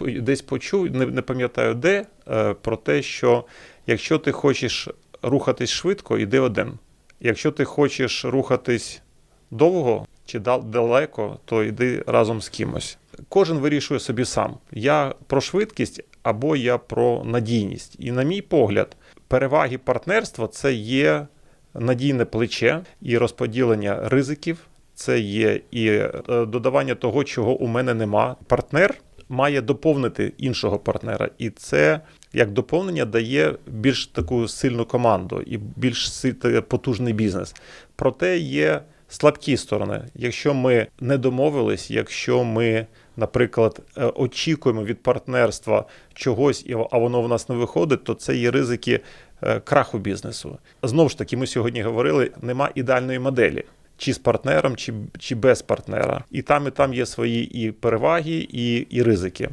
десь почув, не, не пам'ятаю де, е, про те, що якщо ти хочеш рухатись швидко, іди один. Якщо ти хочеш рухатись довго чи дал- далеко, то йди разом з кимось. Кожен вирішує собі сам. Я про швидкість або я про надійність. І, на мій погляд, переваги партнерства це є надійне плече і розподілення ризиків. Це є і е, додавання того, чого у мене нема. Партнер має доповнити іншого партнера, і це як доповнення дає більш таку сильну команду і більш потужний бізнес. Проте є слабкі сторони. Якщо ми не домовились, якщо ми, наприклад, е, очікуємо від партнерства чогось, а воно в нас не виходить, то це є ризики е, краху бізнесу. Знову ж таки, ми сьогодні говорили, нема ідеальної моделі. Чи з партнером, чи, чи без партнера. І там, і там є свої і переваги, і, і ризики.